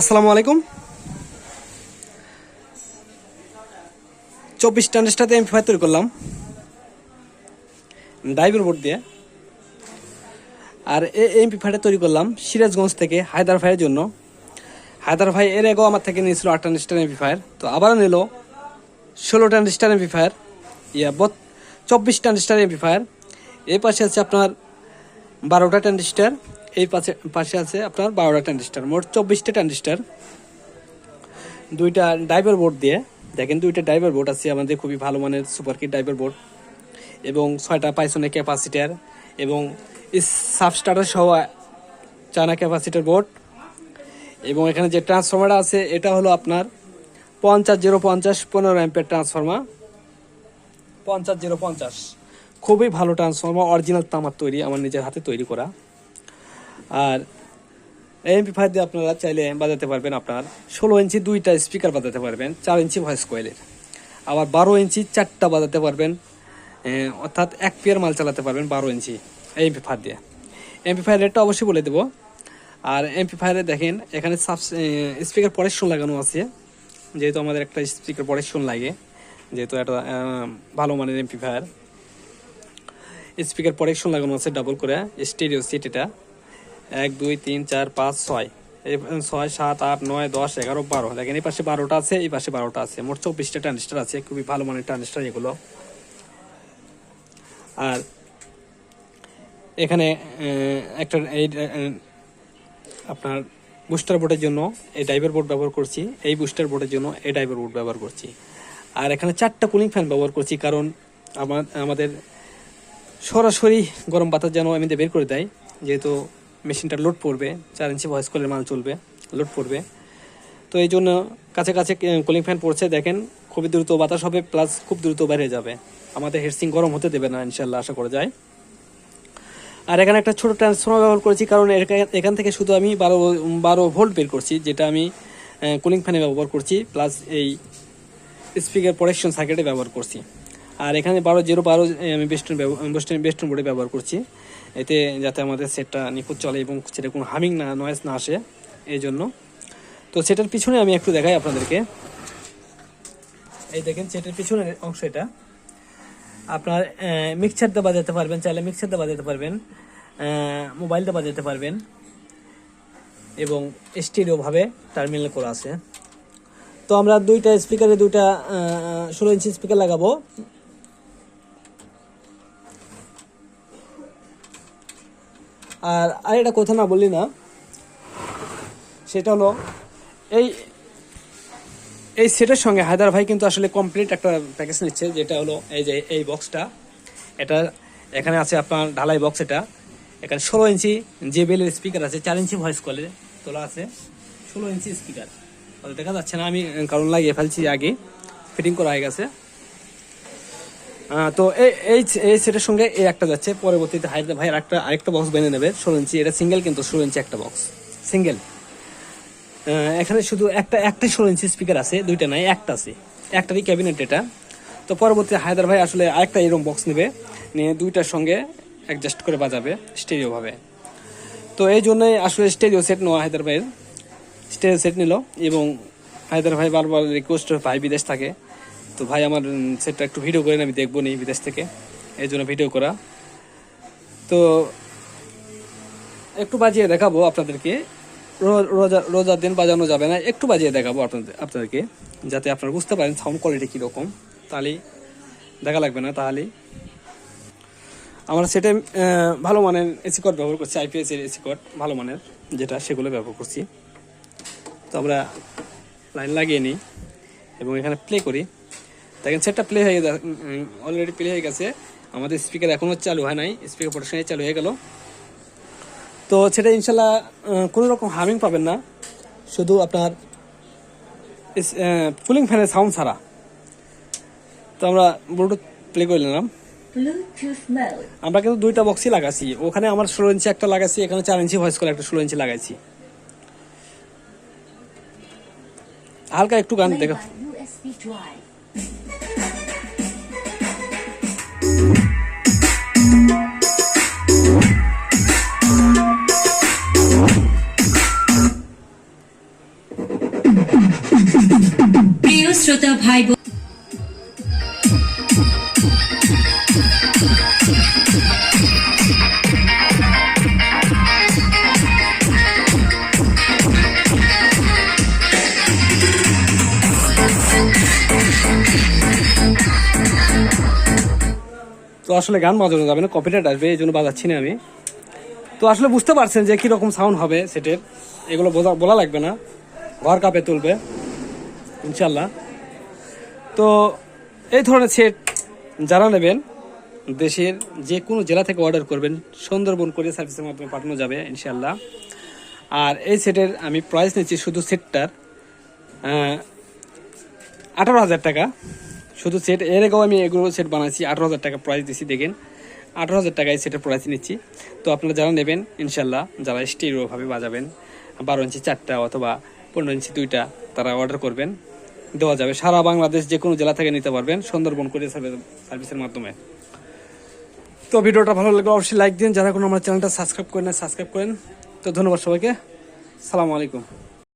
আসসালামু আলাইকুম। চব্বিশ টান্ডেসটাতে এমপি ফাইভ তৈরি করলাম। ড্রাইভার বোর্ড দিয়ে। আর এই এমপি ফাইভটা তৈরি করলাম সিরাজগঞ্জ থেকে হায়দার ভাইয়ের জন্য। হায়দার ভাই এর আগেও আমার থেকে নিয়েছিল আট টান্ডেস্টার এমপি ফায়ার তো আবারও নিল ষোলো টান্ডেস্টার এমপি ফায়ার ইয়া, বত চব্বিশ টান্ডেস্টার এমপি ফায়ার এর। পাশে আছে আপনার বারোটা ট্যান্ডিস্টার এই পাশে পাশে আছে আপনার বারোটা ট্যান্ডিস্টার মোট চব্বিশটা ট্যান্ডিস্টার দুইটা ড্রাইভার বোর্ড দিয়ে, দেখেন দুইটা ড্রাইভার বোর্ড আছে, আমাদের খুবই ভালো মানের সুপার কিট ড্রাইভার বোর্ড। এবং ছয়টা পাইসনে ক্যাপাসিটার, এবং সাব স্টার্টার সহ চানা ক্যাপাসিটার বোর্ড। এবং এখানে যে ট্রান্সফর্মারটা আছে, এটা হলো আপনার পঞ্চাশ, জিরো পঞ্চাশ, পনেরো অ্যাম্পের ট্রান্সফর্মার। পঞ্চাশ, জিরো পঞ্চাশ। খুবই ভালো ট্রান্সফর্মার অরিজিনাল তামার তৈরি, আমার নিজের হাতে তৈরি করা। আর এমপি ফাইভ দিয়ে আপনারা চাইলে বাজাতে পারবেন আপনার। ষোলো ইঞ্চি দুইটা স্পিকার বাজাতে পারবেন, চার ইঞ্চি ভয়েস কোয়েলের আবার বারো ইঞ্চি চারটা বাজাতে পারবেন অর্থাৎ এক পেয়ার মাল চালাতে পারবেন বারো ইঞ্চি এমপি ফাইভ দিয়ে। এমপি ফাইভ রেটটা অবশ্যই বলে দেবো। আর এমপি ফাইভে দেখেন, এখানে সাব স্পিকার পরেশন লাগানো আছে। যেহেতু আমাদের একটা স্পিকার পরেশন লাগে, যেহেতু একটা ভালো মানের এমপি ফায়ার স্পিকার প্রোটেকশন লাগানো আছে ডাবল করে, স্টেরিও সিট এটা। এক, দুই, তিন, চার, পাঁচ, ছয়। ছয়, সাত, আট, নয়, দশ, এগারো, বারো। দেখেন, এই পাশে বারোটা আছে, এই পাশে বারোটা আছে। মোট চব্বিশটা ট্রানজিস্টার আছে, খুবই ভালো মানের ট্রানজিস্টার এগুলো। আর এখানে একটা, এই আপনার বুস্টার বোর্ডের জন্য এই ড্রাইভার বোর্ড ব্যবহার করছি। এই বুস্টার বোর্ডের জন্য এই ড্রাইভার বোর্ড ব্যবহার করছি। আর এখানে চারটা কুলিং ফ্যান ব্যবহার করছি, কারণ আমার, আমাদের সরাসরি গরম বাতাস যেন এমনিতে বের করে দেয়, যেহেতু মেশিনটা লোড পড়বে, চার ইঞ্চি ভয়েস কলের মাল চলবে লোড পড়বে। তো এই জন্য কাছে কাছে কুলিং ফ্যান পড়ছে, দেখেন খুবই দ্রুত বাতাস হবে প্লাস খুব দ্রুত বেড়ে যাবে। আমাদের হেডসিং গরম হতে দেবে না ইনশাল্লাহ আশা করা যায়। আর এখানে একটা ছোটো ট্রান্সফর্মার ব্যবহার করেছি, কারণ এখান থেকে শুধু আমি বারো বারো ভোল্ট বের করছি, যেটা আমি কুলিং ফ্যানে ব্যবহার করছি প্লাস এই স্পিকার প্রোটেকশন সার্কিটে ব্যবহার করছি। আর এখানে বারো, জিরো, বারো আমি বেস্টন বেস্টন বেস্টন বোর্ডে ব্যবহার করছি। এতে যাতে আমাদের সেটটা নিখুঁত চলে এবং সেটা কোনো হামিং না নয়েজ না আসে এই জন্য তো সেটার পিছনে আমি একটু দেখাই আপনাদেরকে। এই দেখেন সেটার পিছনের অংশ এটা। আপনার মিক্সার বাজাতে পারবেন, চাইলে মিক্সার দিয়ে বাজাতে পারবেন মোবাইল বাজাতে পারবেন। এবং স্টিরিও ভাবে টার্মিনাল করা আছে। তো আমরা দুইটা স্পিকারে দুইটা ষোলো ইঞ্চি স্পিকার লাগাবো। আর আরেকটা কথা না বললি না, সেটা হলো এই এই সেটের সঙ্গে হায়দার ভাই কিন্তু আসলে কমপ্লিট একটা প্যাকেজ নিচ্ছে, যেটা হলো এই যে এই বক্সটা এটা এখানে আছে আপনার ঢালাই বক্স এটা। এখানে ষোলো ইঞ্চি যে বেলের স্পিকার আছে, চার ইঞ্চি ভয়েস কলে তোলা আছে। ষোলো ইঞ্চি স্পিকার দেখা যাচ্ছে না, আমি কারণ লাগিয়ে ফেলছি আগে। ফিটিং করা হয়ে গেছে। তো এই এই সেটের সঙ্গে এই একটা যাচ্ছে। পরবর্তীতে হায়দার ভাই একটা আরেকটা বক্স বেঁধে নেবে। ষোলো ইঞ্চি। এটা সিঙ্গেল কিন্তু ষোলো ইঞ্চি একটা বক্স সিঙ্গেল এখানে শুধু একটা একটাই ষোলো ইঞ্চি স্পিকার আছে। দুইটা নাই, একটা আছে। একটারই ক্যাবিনেট এটা। তো পরবর্তী হায়দার ভাই আসলে আরেকটা এরকম বক্স নেবে। নিয়ে দুইটার সঙ্গে অ্যাডজাস্ট করে বাজাবে স্টেরিও ভাবে। তো এই জন্যই আসলে স্টেরিও সেট নেওয়া হায়দার ভাইয়ের। স্টেরিও সেট নিল এবং হায়দার ভাই বারবার রিকোয়েস্ট ভাই বিদেশ থাকে। তো ভাই আমার সেটটা একটু ভিডিও করেন, আমি দেখব নি বিদেশ থেকে। এই জন্য ভিডিও করা। তো একটু বাজিয়ে দেখাবো আপনাদেরকে। রোজা, রোজার দিন বাজানো যাবে না, একটু বাজিয়ে দেখাবো আপনাদের, আপনাদেরকে, যাতে আপনারা বুঝতে পারেন সাউন্ড কোয়ালিটি কীরকম। তাহলেই দেখা লাগবে না, তাহলেই। আমরা সেটা ভালো মানের এসি কোড ব্যবহার করছি আইপিএস এর এসি কোড ভালো মানের, যেটা সেগুলো ব্যবহার করছি। তো আমরা লাইন লাগিয়ে নিই এবং এখানে প্লে করি। দেখেন সেটটা প্লে হয়ে গেছে অলরেডি প্লে হয়ে গেছে। আমাদের স্পিকার এখনও চালু হয় নাই স্পিকার প্রোটেকশনে চালু হয়ে গেল। তো সেটা ইনশাল্লাহ কোনো রকম হার্মিং পাবেন না। শুধু আপনার কুলিং ফ্যানের সাউন্ড ছাড়া। তো আমরা ব্লুটুথ প্লে করে নিলাম। আমরা কিন্তু দুইটা বক্সই লাগাছি। ওখানে আমার ষোলো ইঞ্চি একটা লাগাচ্ছি এখানে চার ইঞ্চি ভয়েস করে একটা ষোলো ইঞ্চি লাগাইছি। হালকা একটু গান দেখো। ভাই বোন। তো আসলে গান বাজানো যাবে না কপিরাইট আসবে, এই জন্য বাজাচ্ছি না আমি। তো আসলে বুঝতে পারছেন যে কীরকম সাউন্ড হবে সেটের। এগুলো বোঝা বলা লাগবে না। ঘর কাপে তুলবে, ইনশাল্লাহ। তো এই ধরনের সেট যারা নেবেন, দেশের যে কোনো জেলা থেকে অর্ডার করবেন, সুন্দরবন করে সার্ভিসের মাধ্যমে পাঠানো যাবে ইনশাল্লাহ আর এই সেটের আমি প্রাইস নিচ্ছি শুধু সেটটার আঠারো হাজার টাকা। শুধু সেট, এর আগেও আমি এগুলো সেট বানাইছি, আঠারো হাজার টাকা প্রাইস দিছি, দেখেন। আঠারো হাজার টাকায় সেটের প্রাইস নিচ্ছি। তো আপনারা যারা নেবেন ইনশাল্লাহ যারা স্টিরিওভাবে বাজাবেন, বারো ইঞ্চি চারটা অথবা পনেরো ইঞ্চি দুইটা, তারা অর্ডার করবেন। দেওয়া যাবে। সারা বাংলাদেশ যে কোনো জেলা থেকে নিতে পারবেন সুন্দরবন করে সার্ভিসের মাধ্যমে। তো ভিডিওটা ভালো লাগলে অবশ্যই লাইক দিন। যারা কোনো আমার চ্যানেলটা সাবস্ক্রাইব করেন সাবস্ক্রাইব করেন। তো ধন্যবাদ সবাইকে। সালামু আলাইকুম।